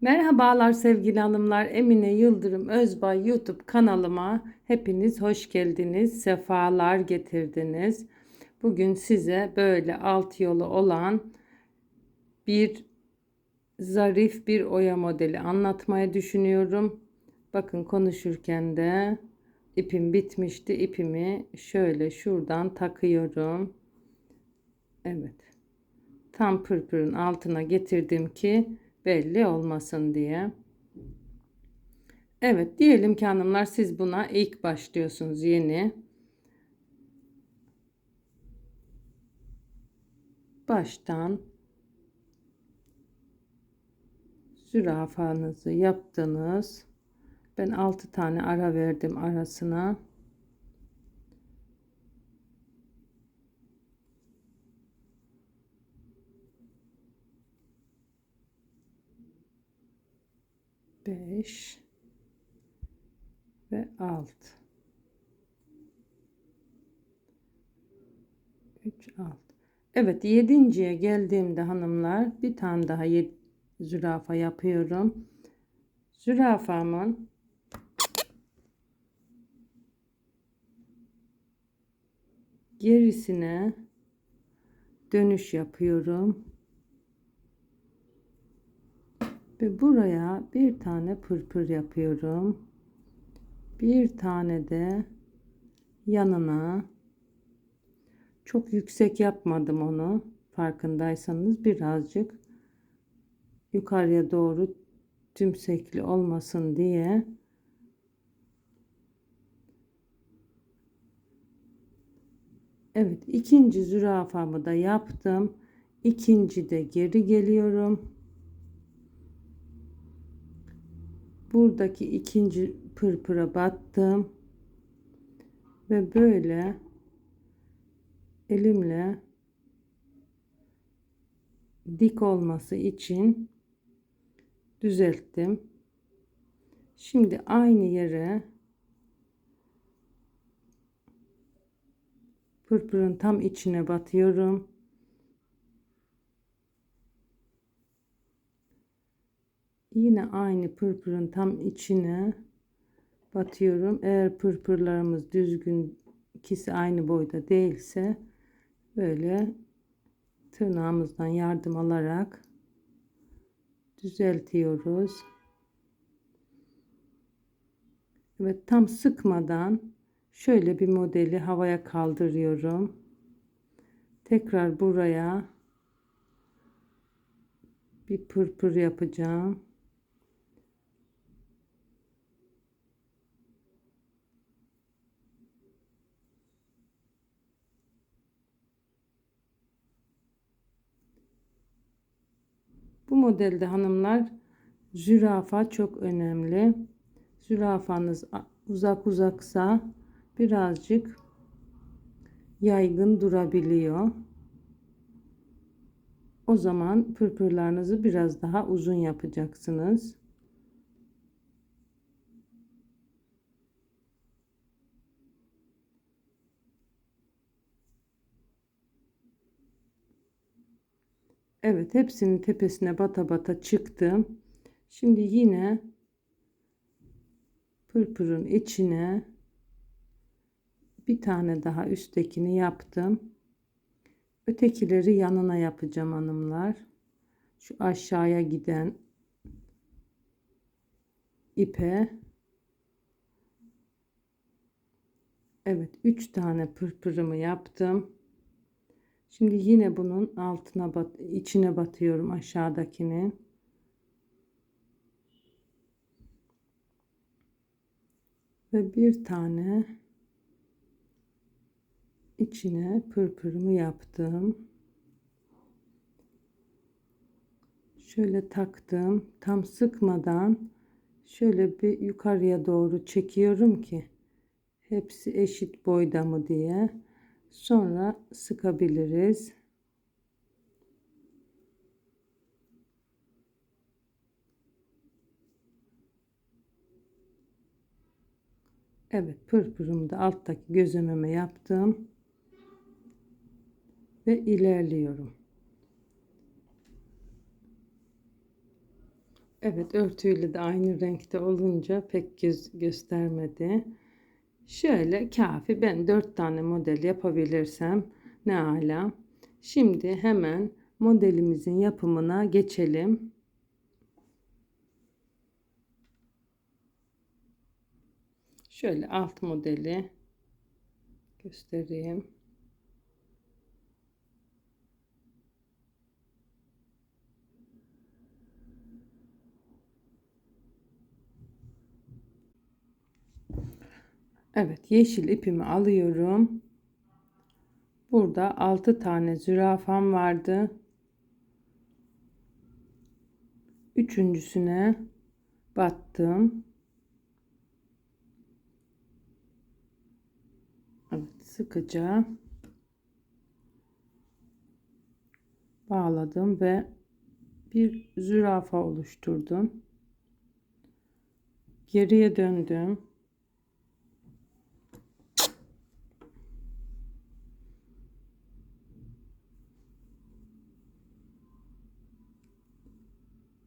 Merhabalar sevgili hanımlar. Emine Yıldırım Özbay YouTube kanalıma hepiniz hoş geldiniz. Sefalar getirdiniz. Bugün size böyle alt yolu olan bir zarif bir oya modeli anlatmayı düşünüyorum. Bakın konuşurken de ipim bitmişti. İpimi şöyle şuradan takıyorum. Evet. Tam pırpırın altına getirdim ki belli olmasın diye. Evet diyelim ki hanımlar siz buna ilk başlıyorsunuz yeni. Baştan zürafanızı yaptınız. Ben 6 tane ara verdim arasına. Beş ve alt. Üç alt. Evet yedinciye geldiğimde hanımlar bir tane daha zürafa yapıyorum. Zürafamın gerisine dönüş yapıyorum. Ve buraya bir tane pırpır yapıyorum. Bir tane de yanına çok yüksek yapmadım onu. Farkındaysanız birazcık yukarıya doğru tümsekli olmasın diye Evet ikinci zürafamı da yaptım. İkinci de geri geliyorum. Buradaki ikinci pırpıra battım ve böyle elimle dik olması için düzelttim. Şimdi aynı yere pırpırın tam içine batıyorum. Yine aynı pırpırın tam içine batıyorum. Eğer pırpırlarımız düzgün ikisi aynı boyda değilse böyle tırnağımızdan yardım alarak düzeltiyoruz. Evet tam sıkmadan şöyle bir modeli havaya kaldırıyorum. Tekrar buraya bir pırpır yapacağım. Bu modelde hanımlar zürafa çok önemli. Zürafanız uzak uzaksa birazcık yaygın durabiliyor. O zaman pırpırlarınızı biraz daha uzun yapacaksınız. Evet hepsinin tepesine bata bata çıktım. Şimdi yine pırpırın içine bir tane daha üsttekini yaptım. Ötekileri yanına yapacağım hanımlar. Şu aşağıya giden ipe Evet 3 tane pırpırımı yaptım. Şimdi yine bunun altına bat, içine batıyorum aşağıdakini. Ve bir tane içine pırpırımı yaptım. Şöyle taktım. Tam sıkmadan şöyle bir yukarıya doğru çekiyorum ki hepsi eşit boyda mı diye. Sonra sıkabiliriz. Evet pırpırımı da alttaki gözlememe yaptım. Ve ilerliyorum. Evet örtüyle de aynı renkte olunca pek göz göstermedi. Şöyle kafi ben 4 tane model yapabilirsem ne ala. Şimdi hemen modelimizin yapımına geçelim. Şöyle alt modeli göstereyim. Evet yeşil ipimi alıyorum. Burada 6 tane zürafam vardı. Üçüncüsüne battım. Evet sıkıca bağladım ve bir zürafa oluşturdum. Geriye döndüm.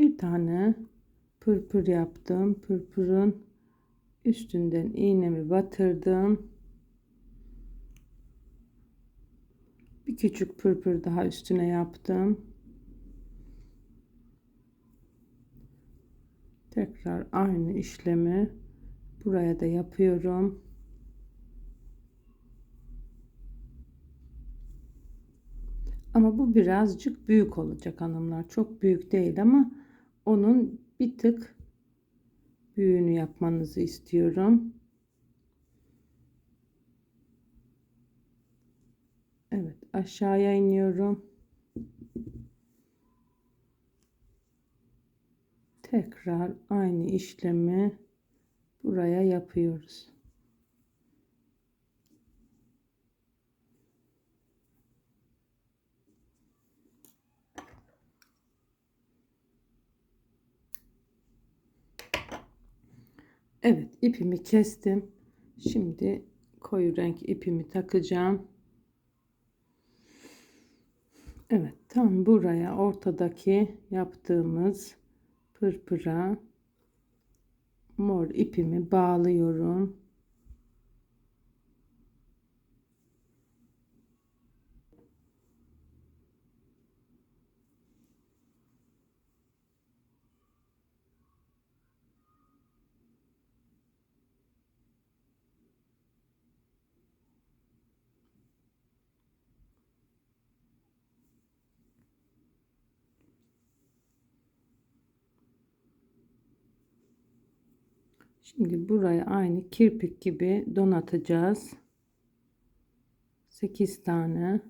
bir tane pırpır yaptım. Pırpırın üstünden iğnemi batırdım. Bir küçük pırpır daha üstüne yaptım. Tekrar aynı işlemi buraya da yapıyorum. Ama bu birazcık büyük olacak hanımlar. Çok büyük değil ama onun bir tık büyüğünü yapmanızı istiyorum. Evet aşağıya iniyorum. Tekrar aynı işlemi buraya yapıyoruz. Evet ipimi kestim. Şimdi koyu renk ipimi takacağım. Evet tam buraya ortadaki yaptığımız pırpıra mor ipimi bağlıyorum. Şimdi buraya aynı kirpik gibi donatacağız. 8 tane.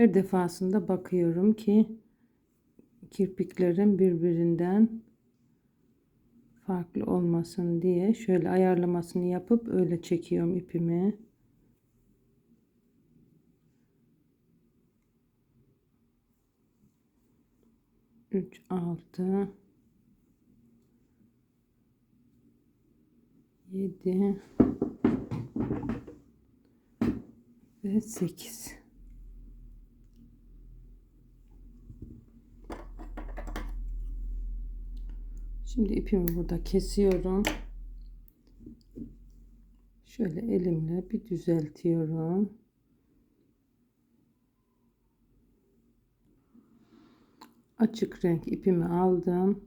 Her defasında bakıyorum ki kirpiklerin birbirinden farklı olmasın diye şöyle ayarlamasını yapıp öyle çekiyorum ipimi. Üç, altı, yedi ve sekiz. Şimdi ipimi burada kesiyorum. Şöyle elimle bir düzeltiyorum. Açık renk ipimi aldım.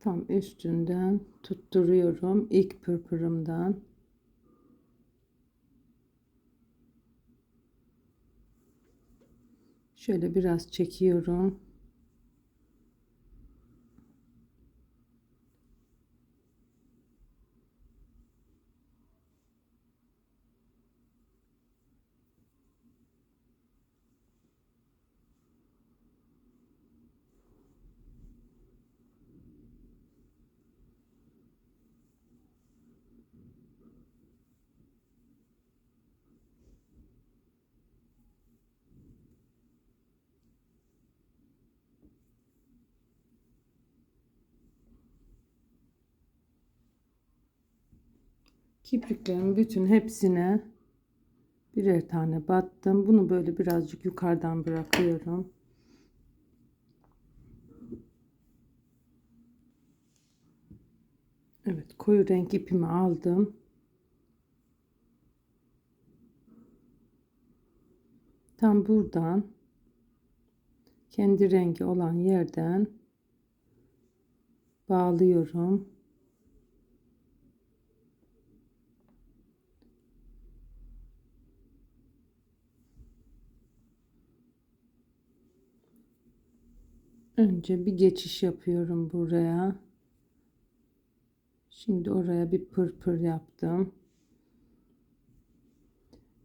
Tam üstünden tutturuyorum ilk pırpırımdan. Şöyle biraz çekiyorum. Kipriklerin bütün hepsine birer tane battım. Bunu böyle birazcık yukarıdan bırakıyorum. Evet koyu renk ipimi aldım. Tam buradan kendi rengi olan yerden bağlıyorum. Önce bir geçiş yapıyorum buraya. Şimdi oraya bir pırpır yaptım.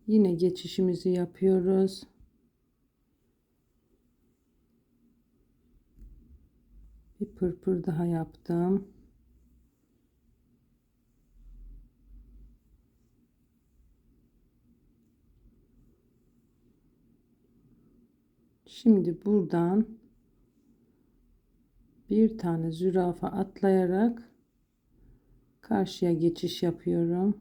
Yine geçişimizi yapıyoruz. Bir pırpır daha yaptım. Şimdi buradan bir tane zürafa atlayarak karşıya geçiş yapıyorum.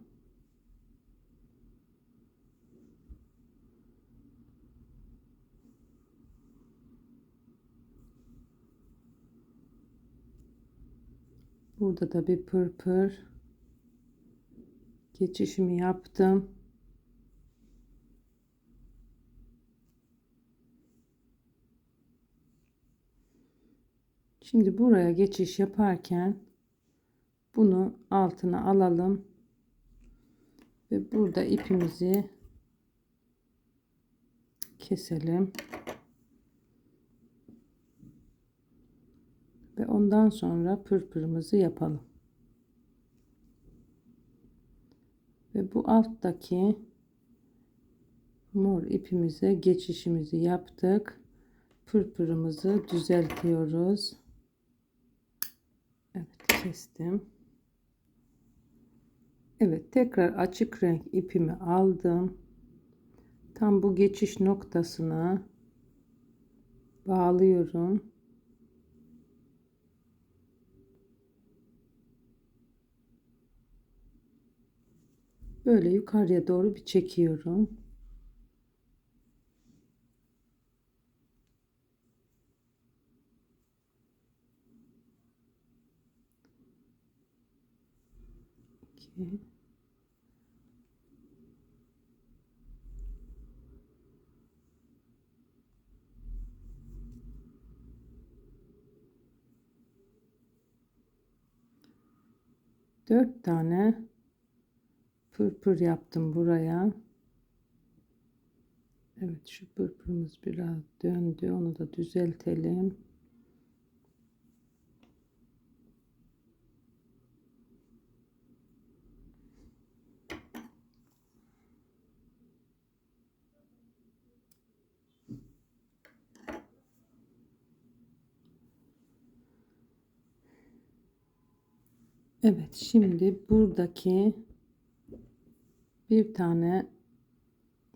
Burada da bir pırpır geçişimi yaptım. Şimdi buraya geçiş yaparken bunu altına alalım ve burada ipimizi keselim. Ve ondan sonra pırpırımızı yapalım. Ve bu alttaki mor ipimize geçişimizi yaptık. Pırpırımızı düzeltiyoruz. Kestim. Evet tekrar açık renk ipimi aldım. Tam bu geçiş noktasına bağlıyorum. Böyle yukarıya doğru bir çekiyorum. İki. Dört tane pırpır yaptım buraya. Evet şu pırpırımız biraz döndü. Onu da düzeltelim. Evet şimdi buradaki bir tane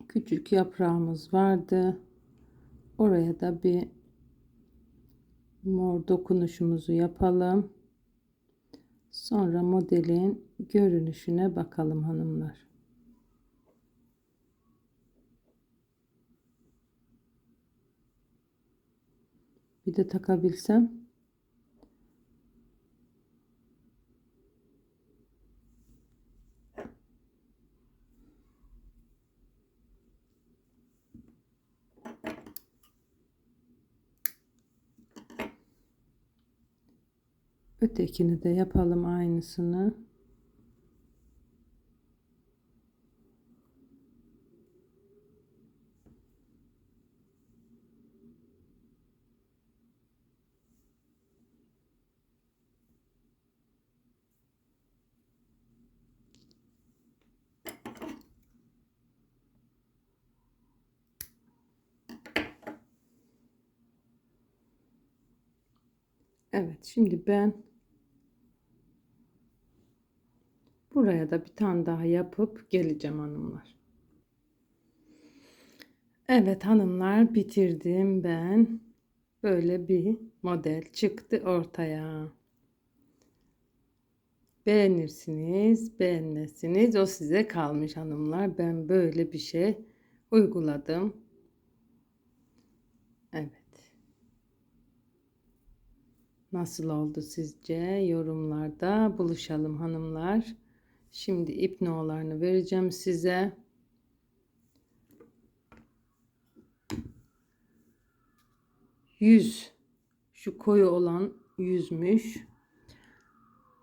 küçük yaprağımız vardı. Oraya da bir mor dokunuşumuzu yapalım. Sonra modelin görünüşüne bakalım hanımlar. Bir de takabilsem. Ötekini de yapalım aynısını. Evet şimdi ben buraya da bir tane daha yapıp geleceğim hanımlar. Evet hanımlar bitirdim ben. Böyle bir model çıktı ortaya. Beğenirsiniz, beğenmezsiniz. O size kalmış hanımlar. Ben böyle bir şey uyguladım. Evet. Nasıl oldu sizce? Yorumlarda buluşalım hanımlar. Şimdi ip no'larını vereceğim size. Yüz. Şu koyu olan yüzmüş.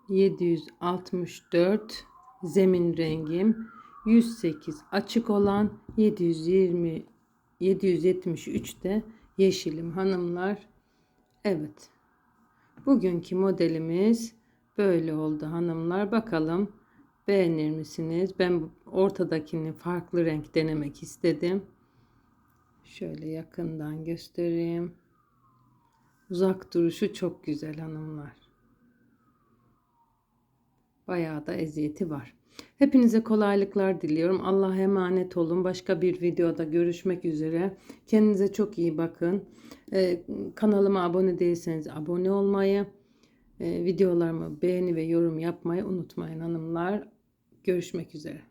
764 zemin rengim. 108 açık olan 720 773 de yeşilim hanımlar. Evet. Bugünkü modelimiz böyle oldu hanımlar. Bakalım beğenir misiniz? Ben ortadakini farklı renk denemek istedim. Şöyle yakından göstereyim. Uzak duruşu çok güzel hanımlar. Bayağı da eziyeti var. Hepinize kolaylıklar diliyorum. Allah'a emanet olun. Başka bir videoda görüşmek üzere. Kendinize çok iyi bakın. Ee, kanalıma abone değilseniz abone olmayı, e, videolarımı beğeni ve yorum yapmayı unutmayın hanımlar. Görüşmek üzere.